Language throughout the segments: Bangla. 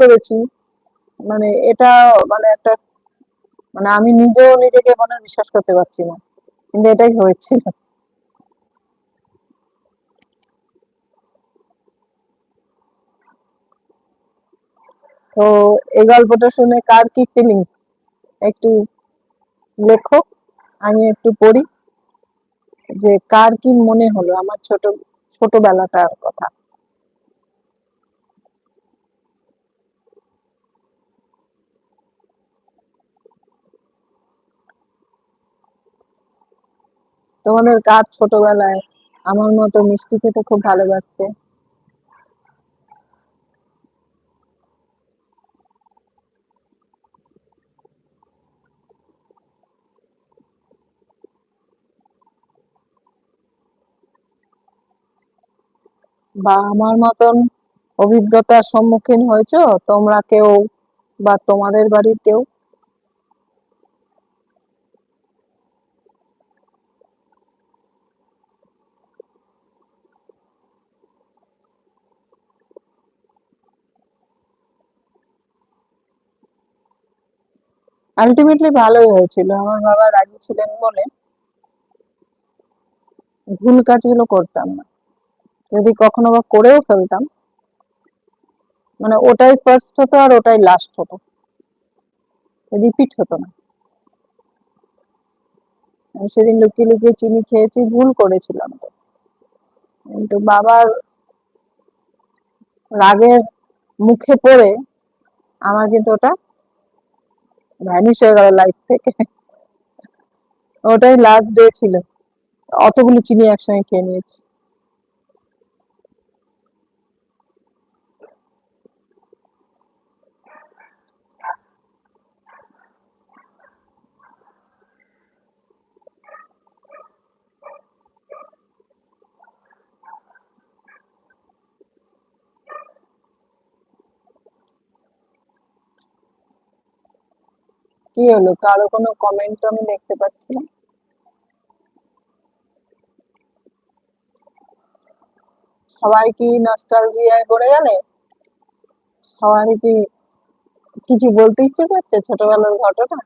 করেছি। মানে এটা মানে একটা মানে আমি নিজেও নিজেকে মনে বিশ্বাস করতে পারছি না। কিন্তু এটাই হয়েছিল তো এই গল্পটা শুনে কার কি ফিলিংস একটু লেখো, আমি একটু পড়ি। যে কার কি মনে হলো আমার ছোট, ছোটবেলাটার কথা। তোমাদের কার ছোটবেলায় আমার মতো মিষ্টি খেতে খুব ভালোবাসতে। বা আমার মতন অভিজ্ঞতার সম্মুখীন হয়েছো? তোমরা কেউ বা তোমাদের বাড়ির কেউ? আলটিমেটলি ভালোই হয়েছিল। আমার বাবা রাজি ছিলেন বলে ভুল কাজগুলো করতাম না। যদি কখনো বা করেও ফেলতাম মানে ওটাই ফার্স্ট হতো আর ওটাই লাস্ট হতো। রিপিট হতো না। আমি সেদিন লুকিয়ে লুকিয়ে চিনি খেয়েছি, ভুল করেছিলাম তো। কিন্তু বাবার রাগের মুখে পড়ে আমার কিন্তু ওটা ভ্যানিশ হয়ে গেল লাইফ থেকে। ওটাই লাস্ট ডে ছিল। অতগুলো চিনি একসঙ্গে খেয়ে নিয়েছি। কি হলো? কারও কোনো কমেন্ট আমি দেখতে পাচ্ছি না। সবাই কি নস্টালজিয়ায় পড়ে গেলে? সবাই কি কিছু বলতে ইচ্ছে করছে ছোটবেলার ঘটনা?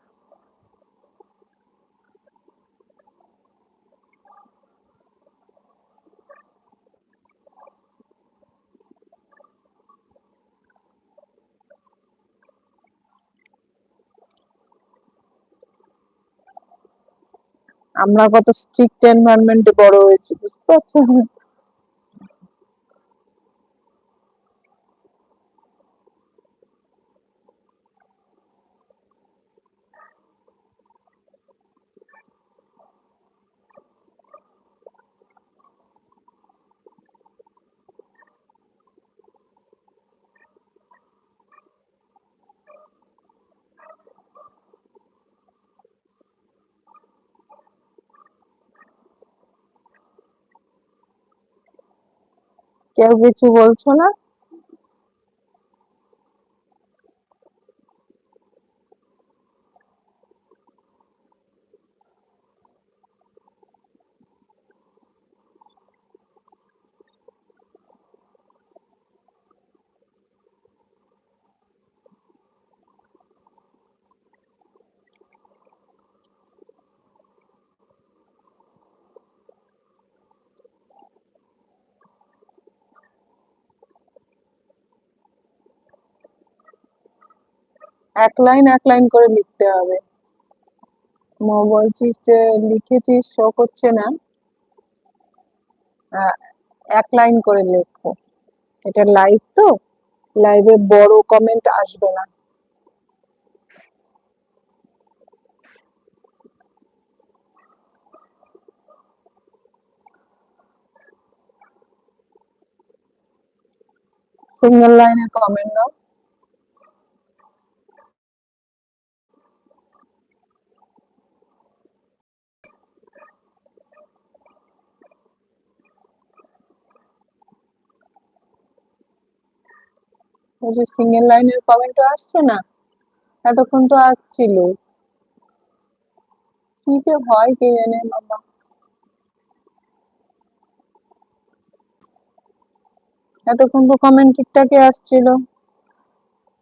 আমরা কত স্ট্রিক্ট এনভায়রনমেন্টে বড় হয়েছি বুঝতে পারছ কেউ কিছু বলছো না? এক লাইন এক লাইন করে লিখতে হবে। বলছিস যে, লিখেছিস শো করছে না? এক লাইন করে লেখো। এটা লাইভ তো? লাইভে বড় কমেন্ট আসবে না। সিঙ্গেল লাইনে কমেন্ট দাও। যে সিঙ্গেল লাইনের কমেন্টও আসছে না? এতক্ষণ তো আসছিল। কি যে হয় কে জানে বাবা এতক্ষণ তো কমেন্ট ঠিকঠাকই আসছিল।